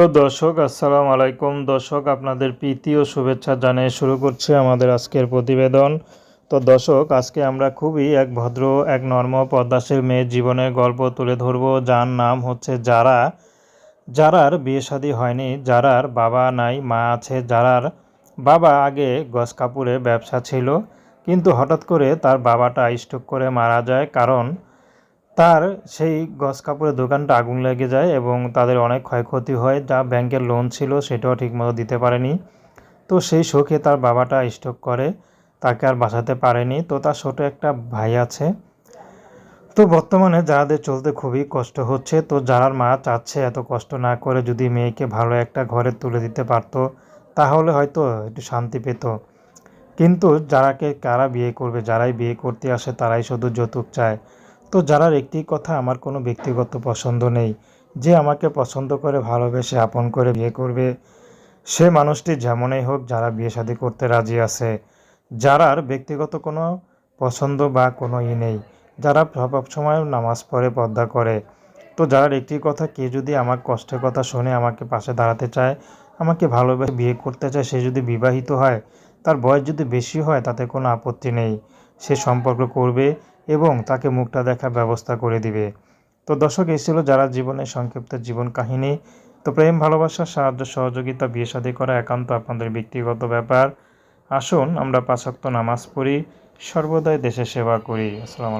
তো দর্শক, আসসালামু আলাইকুম। দর্শক, আপনাদের প্রীতি ও শুভেচ্ছা জানিয়ে শুরু করছে আমাদের আজকের প্রতিবেদন। তো দর্শক, আজকে আমরা খুবই এক ভদ্র, এক নর্ম পদ্মাশীল মেয়ের জীবনের গল্প তুলে ধরব। যার নাম হচ্ছে যারা। যারার বিয়ে শাদী হয়নি, যারার বাবা নাই, মা আছে, যারার বাবা আগে গস কাপুরে ব্যবসা ছিল, কিন্তু হঠাৎ করে তার বাবাটা স্ট্রোক করে মারা যায়। কারণ তার সেই গস কাপড়ের দোকানটা আগুন লেগে যায় এবং তাদের অনেক ক্ষয়ক্ষতি হয়, যা ব্যাংকের লোন ছিল সেটাও ঠিকমতো দিতে পারেনি। তো সেই শোকে তার বাবাটা স্ট্রোক করে, তাকে আর বাঁচাতে পারেনি। তো তার ছোটো একটা ভাই আছে। তো বর্তমানে যাদের চলতে খুবই কষ্ট হচ্ছে, তো যারার মা চাচ্ছে এত কষ্ট না করে যদি মেয়েকে ভালো একটা ঘরে তুলে দিতে পারতো, তাহলে হয়তো একটু শান্তি পেত। কিন্তু যারাকে, কারা বিয়ে করবে, যারাই বিয়ে করতে আসে, তারাই শুধু যৌতুক চায়। তো যারার একটি কথা আমার কোনো ব্যক্তিগত পছন্দ নেই, যে আমাকে পছন্দ করে, ভালোবেসে আপন করে বিয়ে করবে, সে মানুষটি যেমনই হোক যারা বিয়ে শাদী করতে রাজি আছে। যারার ব্যক্তিগত কোনো পছন্দ বা কোনো ই নেই, যারা সব সময় নামাজ পড়ে, পর্দা করে। তো যারার একটি কথা কে যদি আমার কষ্টের কথা শুনে আমাকে পাশে দাঁড়াতে চায়, আমাকে ভালোবেসে বিয়ে করতে চায়, সে যদি বিবাহিত হয়, তার বয়স যদি বেশি হয়, তাতে কোনো আপত্তি নেই। সে সম্পর্ক করবে এবং তাকে মুখটা দেখার ব্যবস্থা করে দিবে। তো দর্শক, এই ছিল যারা জীবনের সংক্ষিপ্ত জীবন কাহিনী। তো প্রেম, ভালোবাসা, সাহায্য, সহযোগিতা, বিয়ে শাদী করা একান্ত আপনাদের ব্যক্তিগত ব্যাপার। আসুন আমরা পাঁচক্ত নামাজ পড়ি, সর্বদাই দেশের সেবা করি। আসসালামু